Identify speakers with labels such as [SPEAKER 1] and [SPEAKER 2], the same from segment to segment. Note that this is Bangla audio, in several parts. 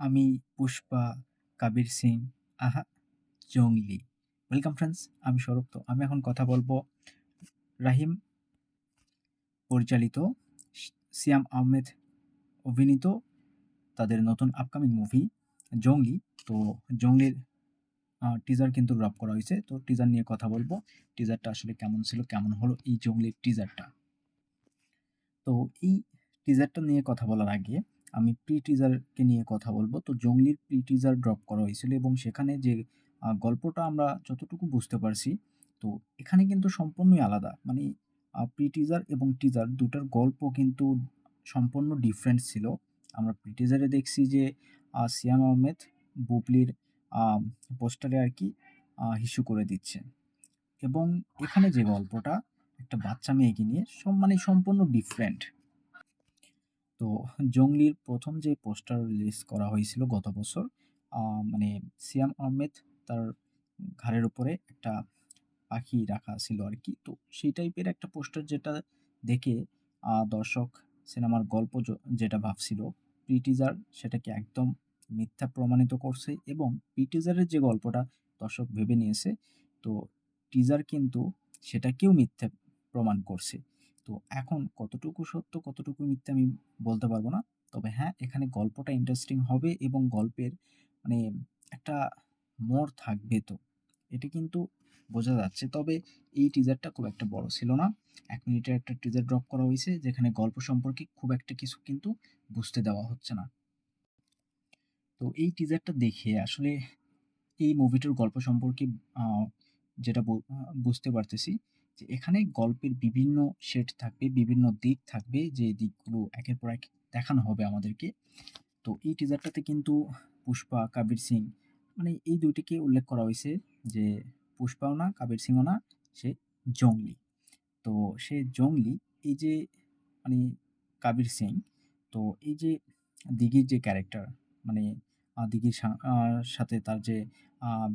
[SPEAKER 1] আমি পুষ্পা, কাবির সিং, আহা, জংলি। ওয়েলকাম ফ্রেন্ডস, আমি সৌরভ। তো আমি এখন কথা বলব রাহিম পরিচালিত, সিয়াম আহমেদ অভিনীত তাদের নতুন আপকামিং মুভি 'জঙ্গলি'। তো 'জঙ্গলির' টিজার কিন্তু ড্রপ করা হয়েছে তো টিজার নিয়ে কথা বলব টিজারটা আসলে কেমন ছিল, কেমন হলো এই 'জঙ্গলির' টিজারটা। তো এই টিজারটা নিয়ে কথা বলার আগে আমি প্রি টিজারকে নিয়ে কথা বলব তো 'জঙ্গলির' প্রি টিজার ড্রপ করা হয়েছিল এবং সেখানে যে গল্পটা আমরা যতটুকু বুঝতে পারছি, তো এখানে কিন্তু সম্পূর্ণই আলাদা। মানে প্রি টিজার এবং টিজার ২ টার গল্প কিন্তু সম্পূর্ণ ডিফারেন্ট ছিল। আমরা প্রি টিজারে দেখছি যে সিয়াম আহমেদ বুবলির পোস্টারে আর কি হিস্যু করে দিচ্ছে। এবং এখানে যে গল্পটা একটা বাচ্চা মেয়েকে নিয়ে সম মানে সম্পূর্ণ ডিফারেন্ট। তো 'জঙ্গলির' প্রথম যে পোস্টার রিলিজ করা হয়েছিল গত বছর, মানে সিয়াম আহমেদ তার ঘাড়ের উপরে একটা পাখি রাখা ছিল আর কি তো সেই টাইপের একটা পোস্টার যেটা দেখে দর্শক সিনেমার গল্প যেটা ভাবছিল, প্রি টিজার সেটাকে একদম মিথ্যা প্রমাণিত করছে এবং প্রি টিজারের যে গল্পটা দর্শক ভেবে নিয়েছে, তো টিজার কিন্তু সেটাকেও মিথ্যা প্রমাণ করছে। তো এখন কতটুকু সত্য, কতটুকু মিথ্যা আমি বলতে পারব না। তবে হ্যাঁ, এখানে গল্পটা ইন্টারেস্টিং হবে এবং গল্পের মানে একটা মোড় থাকবে তো। এটা কিন্তু বোঝা যাচ্ছে। তবে এই টিজারটা খুব একটা বড় ছিল না। এক মিনিটের একটা টিজার ড্রপ করা হয়েছে যেখানে গল্প সম্পর্কে খুব একটা কিছু কিন্তু বুঝতে দেওয়া হচ্ছে না। তো এই টিজারটা দেখে আসলে এই মুভিটার গল্প সম্পর্কে যেটা বুঝতে পারতেছি যে এখানে গল্পের বিভিন্ন শেড থাকবে, বিভিন্ন দিক থাকবে যে দিকগুলো একের পর এক দেখানো হবে আমাদেরকে। তো এই টিজারটাতে কিন্তু পুষ্পা, কাবির সিং মানে এই ২ টিকে উল্লেখ করা হয়েছে যে পুষ্পাও না, কাবির সিংও না, সে জংলি। তো সে জংলি এই যে মানে কাবির সিং, তো এই যে দিঘির যে ক্যারেক্টার মানে দিঘির সাথে তার যে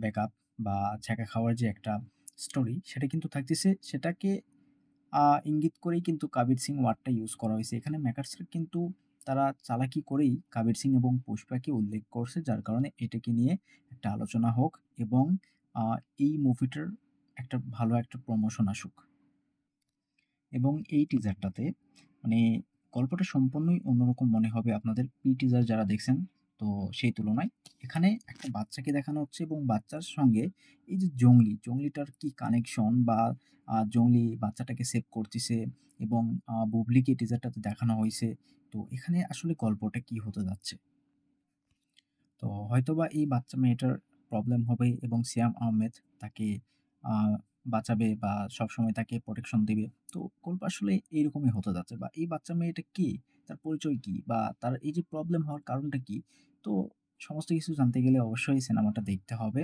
[SPEAKER 1] ব্যাকআপ বা ছ্যাঁকা খাওয়ার যে একটা স্টোরি সেটা কিন্তু থাকতেছে, সেটাকে ইঙ্গিত করেই কিন্তু কাবির সিং ওয়ার্ডটা ইউজ করা হয়েছে এখানে মেকার্সরা কিন্তু তারা চালাকি করেই কাবির সিং এবং পুষ্পাকে উল্লেখ করছে, যার কারণে এটাকে নিয়ে একটা আলোচনা হোক এবং এই মুভিটার একটা ভালো একটা প্রমোশন আসুক। এবং এই টিজারটাতে মানে গল্পটা সম্পূর্ণই অন্যরকম মনে হবে আপনাদের প্রি টিজার যারা দেখছেন তো সেই তুলনায়। এখানে একটা বাচ্চাকে দেখানো হচ্ছে এবং বাচ্চার সঙ্গে এই যে জংলি, জংলিটার কি কানেকশন বা জংলি বাচ্চাটাকে সেভ করতিছে এবং বুবলিকে টিজারটাতে দেখানো হয়েছে তো এখানে আসলে গল্পটা কি হতে যাচ্ছে? তো হয়তোবা এই বাচ্চা মেয়েটার প্রবলেম হবে এবং সিয়াম আহমেদ তাকে বাঁচাবে বা সবসময় তাকে প্রোটেকশন দিবে। তো গল্প আসলে এইরকমই হতে যাচ্ছে বা এই বাচ্চা মেয়েটা কে? তার পরিচয় কি? বা তার এই যে প্রবলেম হওয়ার কারণটা কি? তো সমস্ত কিছু জানতে গেলে অবশ্যই সিনেমাটা দেখতে হবে।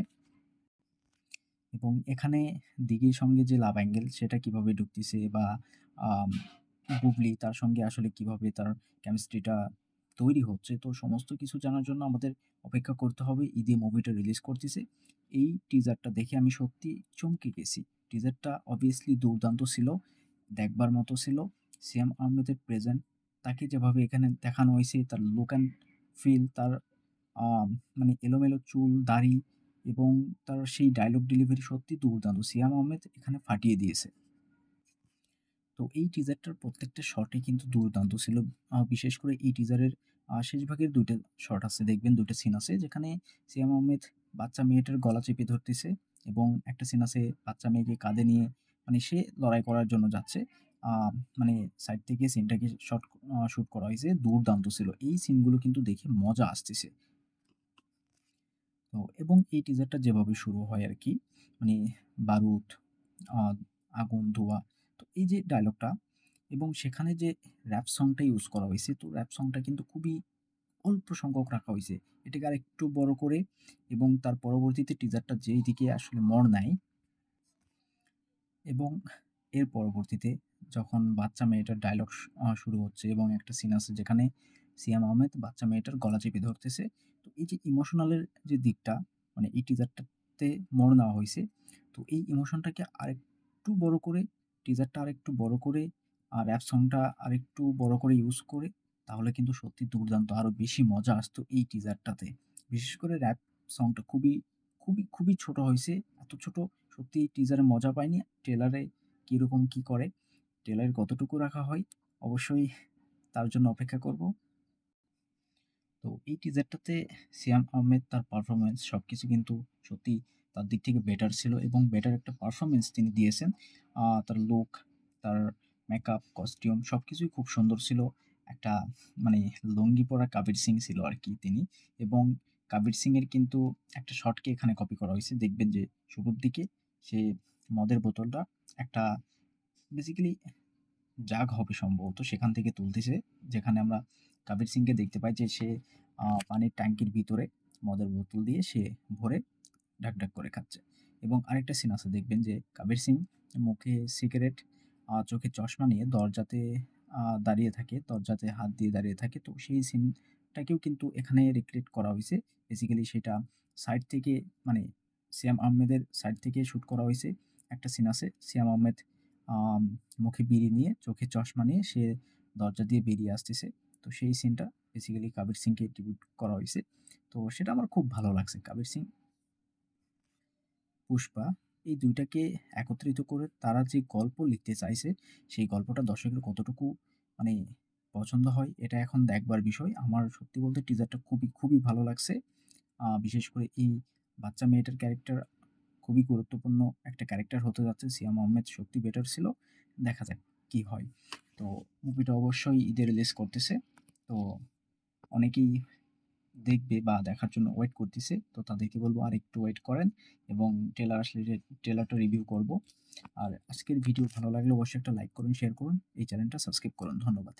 [SPEAKER 1] এবং এখানে দিঘির সঙ্গে যে লাভ অ্যাঙ্গেল সেটা কীভাবে ঢুকতিছে বা বুবলি তার সঙ্গে আসলে কীভাবে তার কেমিস্ট্রিটা তৈরি হচ্ছে। তো সমস্ত কিছু জানার জন্য আমাদের অপেক্ষা করতে হবে। ঈদে মুভিটা রিলিজ করতেছে। এই টিজারটা দেখে আমি সত্যি চমকে গেছি। টিজারটা অবভিয়াসলি দুর্দান্ত ছিল। দেখবার মতো ছিল। সিয়াম আহমেদের প্রেজেন্ট, তাকে যেভাবে এখানে দেখানো হয়েছে তার লুক অ্যান্ড ফিল তার মানে এলোমেলো চুল, দাড়ি এবং তার সেই ডায়লগ ডেলিভারি সত্যি দুর্দান্ত। সিয়াম আহমেদ এখানে ফাটিয়ে দিয়েছে। তো এই টিজারটার প্রত্যেকটা শটই কিন্তু দুর্দান্ত ছিল। বিশেষ করে এই টিজারের শেষ ভাগের ২ টা শট আছে দেখবেন দুটো সিন আছে যেখানে সিয়াম আহমেদ বাচ্চা মেয়েটার গলা চেপে ধরতেছে এবং একটা সিন আছে বাচ্চা মেয়েকে কাঁধে নিয়ে মানে সে লড়াই করার জন্য যাচ্ছে। মানে সাইড থেকে সিনটাকে শট শুট করা হয়েছে দুর্দান্ত ছিল। এই সিনগুলো কিন্তু দেখে মজা আসতেছে। তো এবং এই টিজারটা যেভাবে শুরু হয় আর কি মানে বারুদ, আগুন, ধোয়া তো এই যে ডায়লগটা এবং সেখানে যে র‍্যাপ সংটা ইউজ করা হয়েছে তো র‍্যাপ সংটা কিন্তু খুবই অল্প সংখ্যক রাখা হয়েছে এটাকে আরেকটু বড় করে এবং তার পরবর্তীতে টিজারটা যেই দিকে আসলে মর নেয় এবং এর পরবর্তীতে যখন বাচ্চা মেয়েটার ডায়ালগ শুরু হচ্ছে এবং একটা সিন আছে যেখানে সিয়াম আহমেদ বাচ্চা মেয়েটার গলা চেপে ধরতেছে। তো এই যে ইমোশনালের যে দিকটা মানে এই টিজারটাতে মোড় নেওয়া হয়েছে তো এই ইমোশনটাকে আরেকটু বড় করে টিজারটা আরেকটু বড় করে আর র‍্যাপ সংটা আরেকটু বড় করে ইউজ করে তাহলে কিন্তু সত্যি দুর্দান্ত আরও বেশি মজা আসতো এই টিজারটাতে। বিশেষ করে র‍্যাপ সংটা খুবই, খুবই, খুবই ছোট হয়েছে এত ছোট সত্যি টিজারে মজা পাইনি। ট্রেলারে কীরকম কি করে, টেলার কতটুকু রাখা হয় অবশ্যই তার জন্য অপেক্ষা করব। তো এই টিজারটাতে সিয়াম আহমেদ তার পারফরমেন্স সব কিছু কিন্তু সত্যি তার দিক থেকে বেটার ছিল এবং বেটার একটা পারফরমেন্স তিনি দিয়েছেন। তার লুক, তার মেকআপ, কস্টিউম সব কিছুই খুব সুন্দর ছিল। একটা মানে লুঙ্গি পরা কবির সিং ছিল আর কি তিনি এবং কবির সিংয়ের কিন্তু একটা শটকে এখানে কপি করা হয়েছে দেখবেন যে শুরুর দিকে সে মদের বোতলটা একটা বেসিক্যালি জাগ হবে সম্ভবত সেখান থেকে তুলতেছে। যেখানে আমরা কবির সিংকে দেখতে পাই যে সে পানির ট্যাঙ্কির ভিতরে মদের বোতল দিয়ে সে ভরে ঢাক, ঢাক করে খাচ্ছে। এবং আরেকটা সিন আছে দেখবেন যে কবির সিং মুখে সিগারেট, চোখে চশমা নিয়ে দরজাতে দাঁড়িয়ে থাকে। দরজাতে হাত দিয়ে দাঁড়িয়ে থাকে। তো সেই সিনটাকেও কিন্তু এখানে রিক্রিয়েট করা হয়েছে বেসিক্যালি সেটা সাইড থেকে মানে সিয়াম আহমেদের সাইড থেকে শ্যুট করা হইছে। একটা সিন আছে সিয়াম আহমেদ মুখে বিড়ি নিয়ে, চোখে চশমা নিয়ে সে দরজা দিয়ে বেরিয়ে আসতেছে। তো সেই সিনটা বেসিক্যালি কবির সিংকে ট্রিবিউট করা হয়েছে তো সেটা আমার খুব ভালো লাগছে। কবির সিং পুষ্পা এই দুইটাকে একত্রিত করে তারা যে গল্প লিখতে চাইছে, সেই গল্পটা দর্শকের কতটুকু মানে পছন্দ হয় এটা এখন দেখবার বিষয়। আমার সত্যি বলতে টিজারটা খুবই, খুবই ভালো লাগছে। বিশেষ করে এই বাচ্চা মেয়েটার ক্যারেক্টার খুবই গুরুত্বপূর্ণ একটা ক্যারেক্টার হতে যাচ্ছে। সিয়াম আহমেদ সত্যি বেটার ছিল। দেখা যাক কি হয়। তো মুভিটা অবশ্যই ঈদে রিলিজ করতেছে। তো অনেকেই দেখবে বা দেখার জন্য ওয়েট করতেছে। তো তাদেরকে বলব আর একটু ওয়েট করেন এবং ট্রেলার আসলে ট্রেলারটা রিভিউ করব। আর আজকের ভিডিও ভালো লাগলে অবশ্যই একটা লাইক করুন, শেয়ার করুন। এই চ্যানেলটা সাবস্ক্রাইব করুন। ধন্যবাদ।